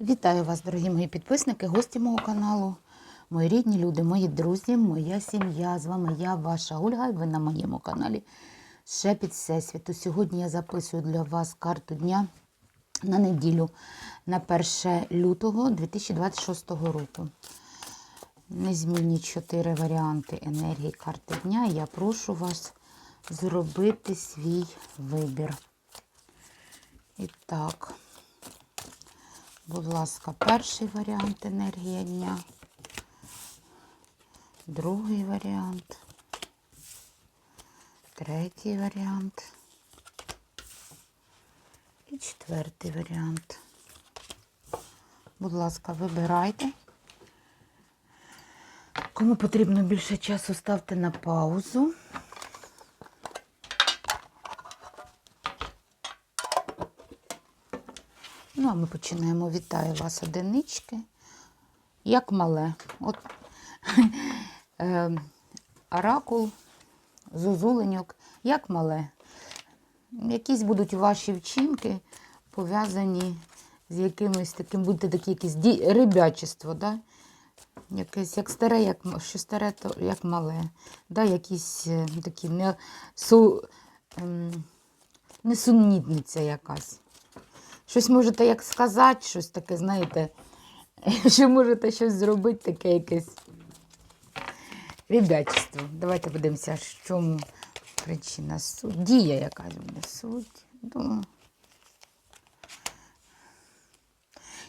Вітаю вас, дорогі мої підписники, гості мого каналу, мої рідні люди, мої друзі, моя сім'я. З вами я, ваша Ольга, і ви на моєму каналі Шепіт Всесвіту. Сьогодні я записую для вас карту дня на неділю на 1 лютого 2026 року. Незмінні чотири варіанти енергії карти дня. Я прошу вас зробити свій вибір. І так. Будь ласка, перший варіант енергія дня, другий варіант, третій варіант і четвертий варіант. Будь ласка, вибирайте. Кому потрібно більше часу, ставте на паузу. Ну, а ми починаємо. Вітаю вас, одинички. Як мале. От е, оракул, зозуленьок, як мале. Якісь будуть ваші вчинки пов'язані з якимось таким, будете такі якісь ді... рибячество, да? Якесь як старе, як що старе, то як мале. Да? Якісь е, такі не, су, ем, несумнітниця якась. Щось можете як сказати, щось таке, знаєте, що можете щось зробити, таке якесь ребячество. Давайте подивимося, в чому причина суть. Дія якась буде суть. Ну,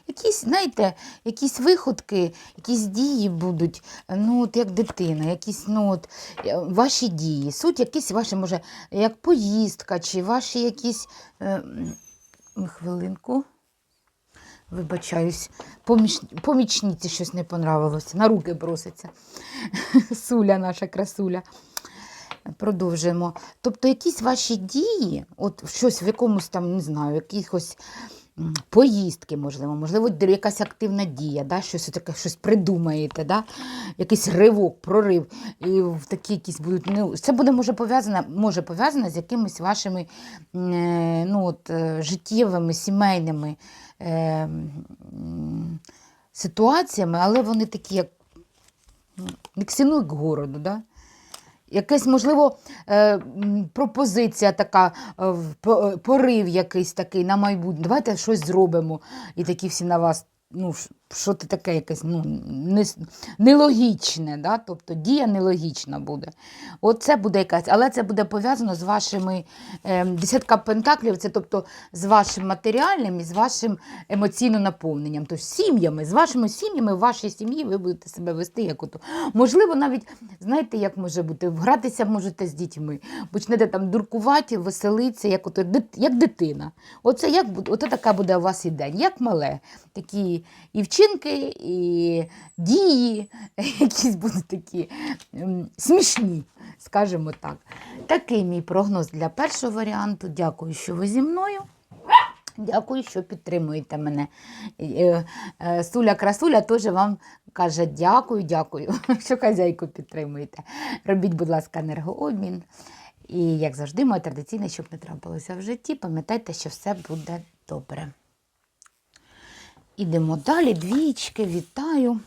Якісь, знаєте, якісь виходки, якісь дії будуть, ну, от як дитина, якісь, ну, от, е, ваші дії. Суть якісь ваші, може, як поїздка, чи ваші якісь. Е, хвилинку. Вибачаюсь, поміч... помічниці щось не понравилося. На руки броситься. Суля, наша красуля. Продовжуємо. Тобто якісь ваші дії, от щось в якомусь там, не знаю, якихось поїздки, можливо, можливо, якась активна дія, да? щось таке, щось придумаєте, да? якийсь ривок, прорив. І в такі якісь будуть. Ну, це буде може пов'язане, може пов'язане з якимись вашими е, ну, от, е, життєвими, сімейними е, ситуаціями, але вони такі, як к городу. Да? Якась, можливо, е, пропозиція така, е, е, порив якийсь такий на майбутнє. Давайте щось зробимо. І такі всі на вас, ну, що ти таке якесь ну, не, нелогічне, да? тобто дія нелогічна буде. От буде якась, але це буде пов'язано з вашими е, десятка пентаклів, це тобто з вашим матеріальним і з вашим емоційним наповненням. Тобто сім'ями, з вашими сім'ями, в вашій сім'ї ви будете себе вести як ото. Можливо, навіть, знаєте, як може бути, гратися можете з дітьми, почнете там дуркувати, веселитися, як, ото, як дитина. Оце, як, ото така буде у вас і день, як мале. Такі і вчинки, і дії, якісь будуть такі ем, смішні, скажімо так. Такий мій прогноз для першого варіанту. Дякую, що ви зі мною. Дякую, що підтримуєте мене. Е, е, Суля Красуля теж вам каже дякую, дякую, що хазяйку підтримуєте. Робіть, будь ласка, енергообмін. І, як завжди, моє традиційне, щоб не трапилося в житті, пам'ятайте, що все буде добре. Ідемо далі. Двічки, вітаю.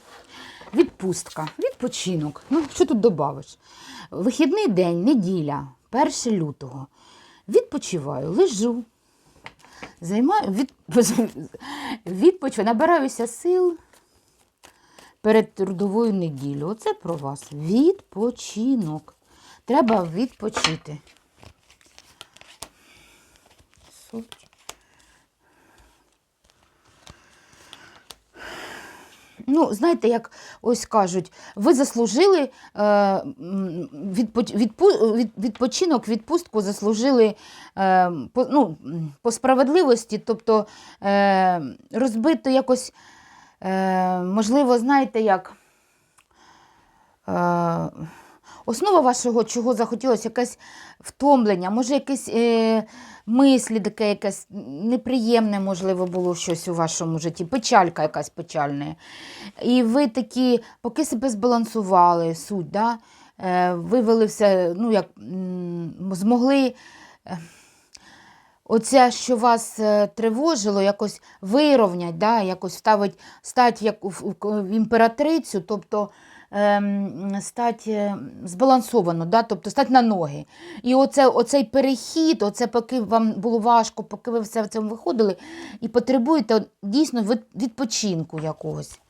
Відпустка, відпочинок. Ну, що тут добавиш? Вихідний день, неділя, 1 лютого. Відпочиваю, лежу. Займаю, від, відпочиваю, набираюся сил перед трудовою неділею. Оце про вас. Відпочинок. Треба відпочити. Суть. Ну, знаєте, як ось кажуть, ви заслужили е, відпочинок, відпустку заслужили е, по, ну, по справедливості, тобто е, розбито якось, е, можливо, знаєте, як. Е, Основа вашого, чого захотілося, якесь втомлення, може, якесь е, мислі, таке якесь неприємне, можливо, було щось у вашому житті, печалька якась печальна. І ви такі, поки себе збалансували, суть, да? е, вивели все, ну, як змогли. е, оце, що вас е, тривожило, якось вирівнять, да, якось ставить, стать як в імператрицю, тобто ем, стать е, збалансовано, да, тобто стать на ноги. І оце, оцей перехід, оце поки вам було важко, поки ви все в цьому виходили, і потребуєте дійсно від- відпочинку якогось.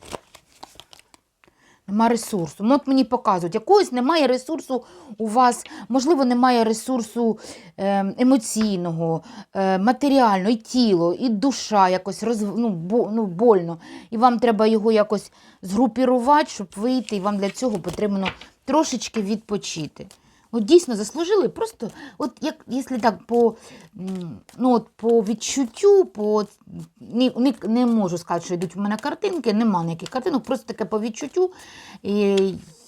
Нема ресурсу. Ну, от мені показують, якогось немає ресурсу у вас, можливо, немає ресурсу е, емоційного, е, матеріального, і тіло, і душа якось роз, ну, ну, больно. І вам треба його якось згрупірувати, щоб вийти, і вам для цього потрібно трошечки відпочити. От дійсно заслужили, просто, от як, якщо так по, ну, от по відчуттю, по, не, не, не можу сказати, що йдуть в мене картинки, нема ніяких картинок, просто таке по відчуттю, і,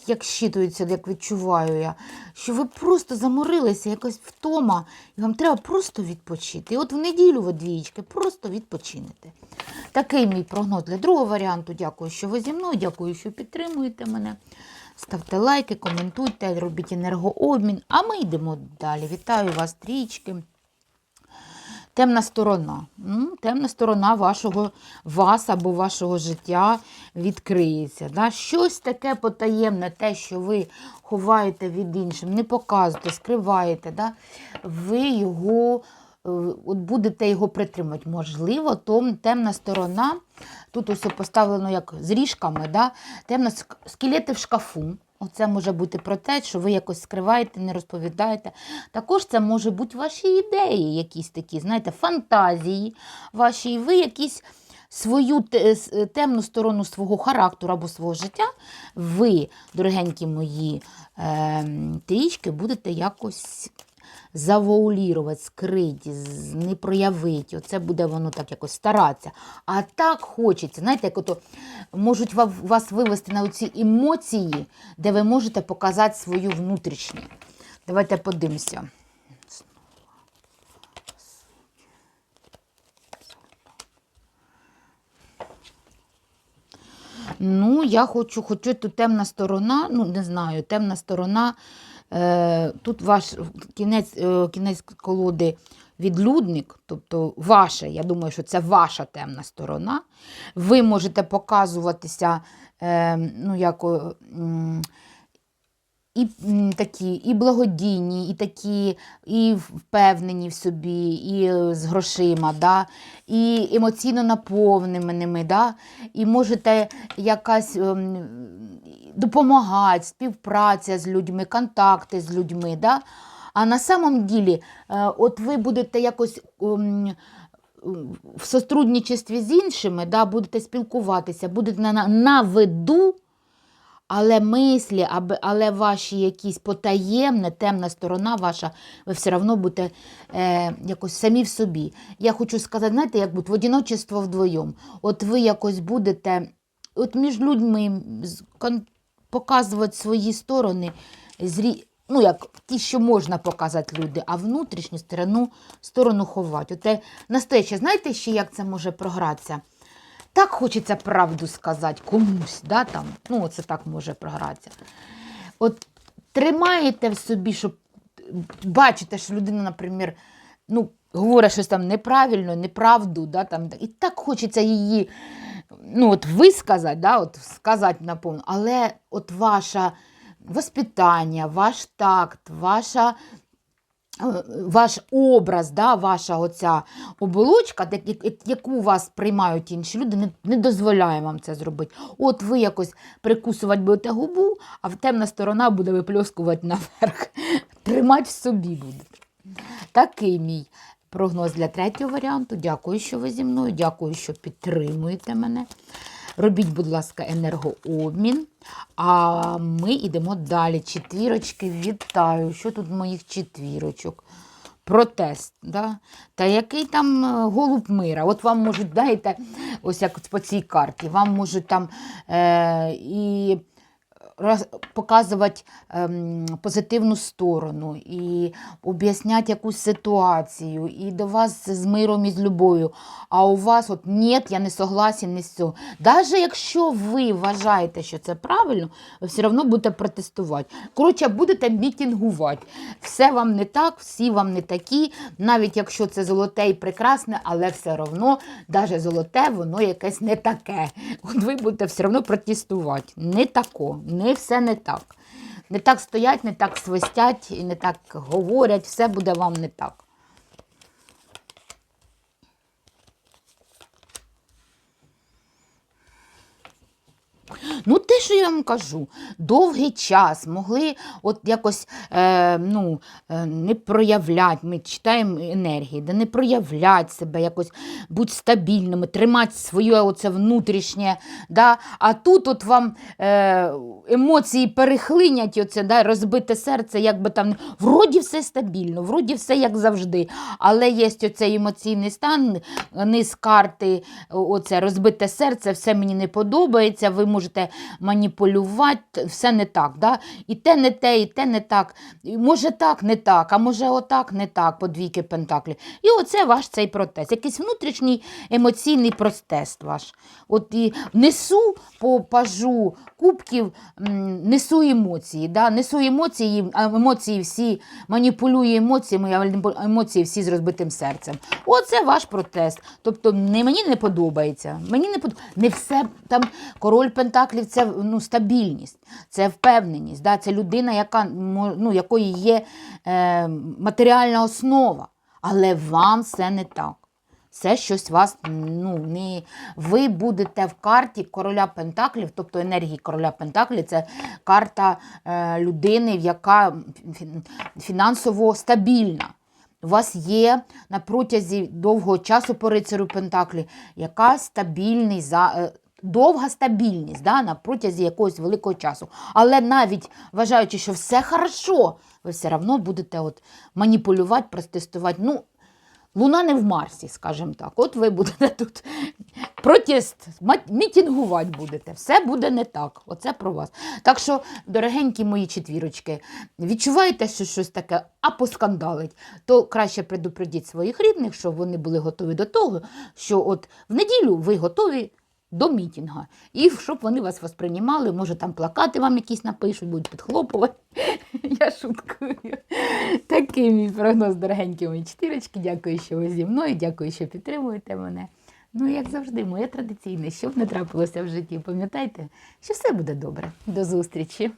як щитується, як відчуваю я, що ви просто заморилися, якось втома, і вам треба просто відпочити. І от в неділю ви двічки просто відпочинете. Такий мій прогноз для другого варіанту. Дякую, що ви зі мною, дякую, що підтримуєте мене. Ставте лайки, коментуйте, робіть енергообмін. А ми йдемо далі. Вітаю вас, трічки. Темна сторона. Темна сторона вашого вас або вашого життя відкриється. Да? Щось таке потаємне, те, що ви ховаєте від інших, не показуєте, скриваєте. Да? Ви його от будете його притримувати. Можливо, то темна сторона, тут усе поставлено як з ріжками, да? темна скелети в шкафу. Оце може бути про те, що ви якось скриваєте, не розповідаєте. Також це може бути ваші ідеї, якісь такі, знаєте, фантазії ваші, і ви якісь свою темну сторону свого характеру або свого життя, ви, дорогенькі мої е, трічки, будете якось завуалірувати, скриті, не проявити. Оце буде воно так якось старатися. А так хочеться, знаєте, як ото можуть вас вивести на оці емоції, де ви можете показати свою внутрішню. Давайте подивимося. Ну, я хочу, хочу тут темна сторона, ну не знаю, темна сторона. Е, тут ваш кінець, е, кінець колоди відлюдник, тобто ваше, я думаю, що це ваша темна сторона. Ви можете показуватися, е, ну, як. І такі, і благодійні, і такі, і впевнені в собі, і е, з грошима, да? і емоційно наповненими, да? і можете якась ем, допомагати, співпраця з людьми, контакти з людьми. Да? А на самом ділі, е, от ви будете якось. ем, в сотрудничестві з іншими, да, будете спілкуватися, будете на, на виду, але мислі, але ваші якісь потаємне, темна сторона ваша, ви все одно будете е, якось самі в собі. Я хочу сказати, знаєте, як будь в одиночество вдвоєм. От ви якось будете от між людьми показувати свої сторони, зрі... ну, як ті, що можна показати люди, а внутрішню сторону, сторону ховати. Оте настояще, знаєте ще, як це може програтися? Так хочеться правду сказати комусь, да, там, ну, це так може програтися. От тримаєте в собі, щоб бачите, що людина, наприклад, ну, говорить щось там неправильно, неправду, да, там, і так хочеться її ну, от висказати, да, от сказати наповну, але от ваше воспитання, ваш такт, ваша ваш образ, да, ваша оця оболочка, яку вас приймають інші люди, не, не дозволяє вам це зробити. От ви якось прикусувати будете губу, а темна сторона буде випльоскувати наверх. Тримати в собі будете. Такий мій прогноз для третього варіанту. Дякую, що ви зі мною. Дякую, що підтримуєте мене. Робіть, будь ласка, енергообмін. А ми йдемо далі. Четвірочки, вітаю. Що тут моїх четвірочок? Протест. Да? Та який там е, голуб мира? От вам можуть, дайте, ось як по цій карті, вам можуть там е, і показувати ем, позитивну сторону і об'ясняти якусь ситуацію, і до вас з миром і з любов'ю. А у вас от ні, я не согласен, не з цього. Навіть якщо ви вважаєте, що це правильно, ви все одно будете протестувати. Коротше, будете мітингувати. Все вам не так, всі вам не такі, навіть якщо це золоте і прекрасне, але все одно, навіть золоте, воно якесь не таке. От ви будете все одно протестувати. Не тако, не все не так. Не так стоять, не так свистять і не так говорять, все буде вам не так. Ну, те, що я вам кажу, довгий час могли от якось е, ну, е, не проявляти, ми читаємо енергії, да не проявляти себе, якось бути стабільними, тримати своє оце внутрішнє. Да? А тут от вам е, емоції перехлинять, оце, да? розбите серце, якби там вроді все стабільно, вроді все як завжди. Але є оцей емоційний стан, низ карти, оце розбите серце, все мені не подобається. Ви можете маніпулювати, все не так. Да? І те не те, і те не так. І може так, не так, а може отак, не так, по двійки пентаклі. І оце ваш цей протест. Якийсь внутрішній емоційний протест ваш. От і несу по пажу кубків, несу емоції. Да? Несу емоції, емоції всі маніпулюю емоціями, емоції всі з розбитим серцем. Оце ваш протест. Тобто не, мені не подобається. Мені не под... Не все там король Пентаклів це ну, стабільність, це впевненість. Да? Це людина, яка, ну, якої є е, матеріальна основа. Але вам все не так. Це щось вас ну, не ви будете в карті короля Пентаклів, тобто енергії короля Пентаклів, це карта е, людини, яка фінансово стабільна. У вас є на протязі довгого часу по рицарю Пентаклі яка стабільний за. Довга стабільність да, на протязі якогось великого часу. Але навіть вважаючи, що все хорошо, ви все одно будете от маніпулювати, протестувати. Ну, Луна не в Марсі, скажімо так. От ви будете тут протест, мітингувати будете. Все буде не так. Оце про вас. Так що, дорогенькі мої четвірочки, відчуваєте, що щось таке, а поскандалить, то краще предупредіть своїх рідних, щоб вони були готові до того, що от в неділю ви готові. До мітінга. І щоб вони вас восприймали, може там плакати вам якісь напишуть, будуть підхлопувати. Я шуткую. Такий мій прогноз, дорогенькі мої чотирочки. Дякую, що ви зі мною, дякую, що підтримуєте мене. Ну, як завжди, моє традиційне, щоб не трапилося в житті. Пам'ятайте, що все буде добре. До зустрічі!